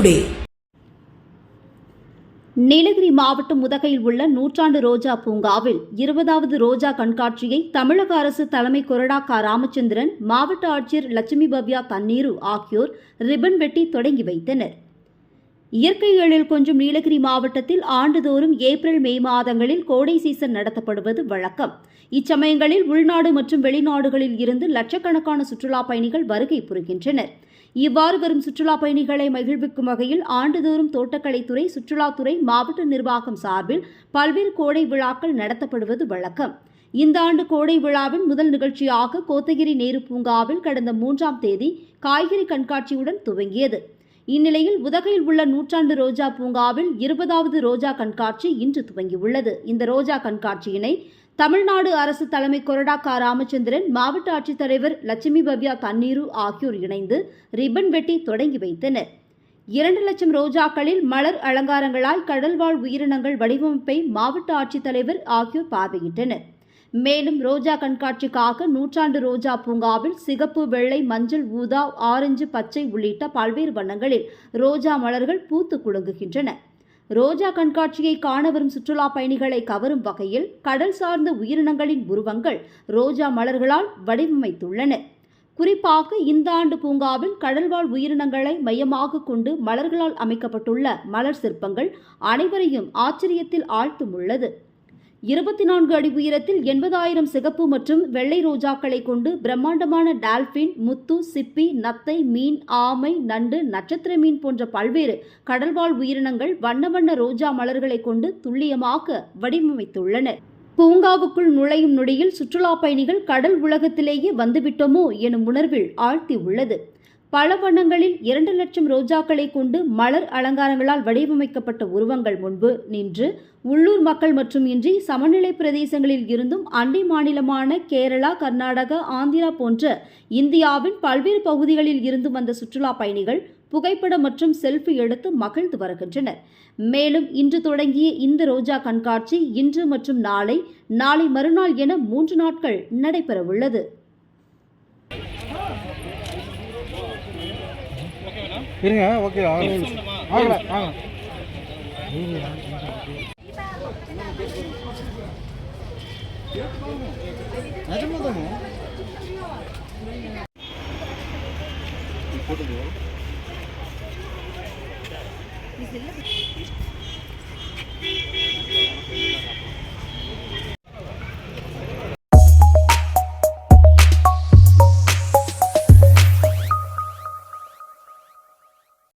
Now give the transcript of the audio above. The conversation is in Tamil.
டுடே நீலகிரி மாவட்டம் உதகையில் உள்ள நூற்றாண்டு ரோஜா பூங்காவில் இருபதாவது ரோஜா கண்காட்சியை தமிழக அரசு தலைமை கொறடா க ராமச்சந்திரன் மாவட்ட ஆட்சியர் லட்சுமி பவ்யா தண்ணீரு ஆகியோர் ரிப்பன் வெட்டி தொடங்கி வைத்தனர். இயற்கை எழில் கொஞ்சம் நீலகிரி மாவட்டத்தில் ஆண்டுதோறும் ஏப்ரல் மே மாதங்களில் கோடை சீசன் நடத்தப்படுவது வழக்கம். இச்சமயங்களில் உள்நாடு மற்றும் வெளிநாடுகளில் இருந்து லட்சக்கணக்கான சுற்றுலா பயணிகள் வருகை புரிகின்றனர். இவ்வாறு வரும் சுற்றுலா பயணிகளை மகிழ்விக்கும் வகையில் ஆண்டுதோறும் தோட்டக்கலைத்துறை சுற்றுலாத்துறை மாவட்ட நிர்வாகம் சார்பில் பல்வேறு கோடை விழாக்கள் நடத்தப்படுவது வழக்கம். இந்த ஆண்டு கோடை விழாவின் முதல் நிகழ்ச்சியாக கோத்தகிரி நேரு பூங்காவில் கடந்த மூன்றாம் தேதி காய்கறி கண்காட்சியுடன் துவங்கியது. இந்நிலையில் உதகையில் உள்ள நூற்றாண்டு ரோஜா பூங்காவில் இருபதாவது ரோஜா கண்காட்சி இன்று துவங்கியுள்ளது. இந்த ரோஜா கண்காட்சியினை தமிழ்நாடு அரசு தலைமை கொறடா கா ராமச்சந்திரன் மாவட்ட ஆட்சித்தலைவர் லட்சுமி பவ்யா தண்ணீரு ஆகியோர் இணைந்து ரிப்பன் வெட்டி தொடங்கி வைத்தனர். இரண்டு லட்சம் ரோஜாக்களில் மலர் அலங்காரங்களால் கடல்வாழ் உயிரினங்கள் வடிவமைப்பை மாவட்ட ஆட்சித்தலைவர் ஆகியோர் பார்வையிட்டனர். மேலும் ரோஜா கண்காட்சிக்காக நூற்றாண்டு ரோஜா பூங்காவில் சிகப்பு வெள்ளை மஞ்சள் ஊதா ஆரஞ்சு பச்சை உள்ளிட்ட பல்வேறு வண்ணங்களில் ரோஜா மலர்கள் பூத்து குலுங்குகின்றன. ரோஜா கண்காட்சியை காண வரும் சுற்றுலா பயணிகளை கவரும் வகையில் கடல் சார்ந்த உயிரினங்களின் உருவங்கள் ரோஜா மலர்களால் வடிவமைத்துள்ளன. குறிப்பாக இந்த ஆண்டு பூங்காவில் கடல்வாழ் உயிரினங்களை மையமாக கொண்டு மலர்களால் அமைக்கப்பட்டுள்ள மலர் சிற்பங்கள் அனைவரையும் ஆச்சரியத்தில் ஆழ்த்தும் உள்ளது. இருபத்தி நான்கு அடி உயரத்தில் எண்பதாயிரம் சிகப்பு மற்றும் வெள்ளை ரோஜாக்களை கொண்டு பிரம்மாண்டமான டால்பின் முத்து சிப்பி நத்தை மீன் ஆமை நண்டு நட்சத்திர மீன் போன்ற பல்வேறு கடல்வாழ் உயிரினங்கள் வண்ண வண்ண ரோஜா மலர்களை கொண்டு துல்லியமாக வடிவமைத்துள்ளனர் பூங்காவுக்குள் நுழையும் நொடியில் சுற்றுலா பயணிகள் கடல் உலகத்திலேயே வந்துவிட்டோமோ எனும் உணர்வில் ஆழ்த்தி உள்ளது பல வண்ணங்களில் இரண்டு லட்சம் ரோஜாக்களை கொண்டு மலர் அலங்காரங்களால் வடிவமைக்கப்பட்ட உருவங்கள் முன்பு நின்று உள்ளூர் மக்கள் மட்டுமின்றி சமநிலை பிரதேசங்களில் இருந்தும் அண்டை மாநிலமான கேரளா கர்நாடகா ஆந்திரா போன்ற இந்தியாவின் பல்வேறு பகுதிகளில் இருந்து வந்த சுற்றுலா பயணிகள் புகைப்படம் மற்றும் செல்ஃபி எடுத்து மகிழ்ந்து வருகின்றனர். மேலும் இன்று தொடங்கிய இந்த ரோஜா கண்காட்சி இன்று மற்றும் நாளை நாளை மறுநாள் என மூன்று நாட்கள் நடைபெறவுள்ளது. இருங்க ஓகே நிஜமாதானே போட்டுது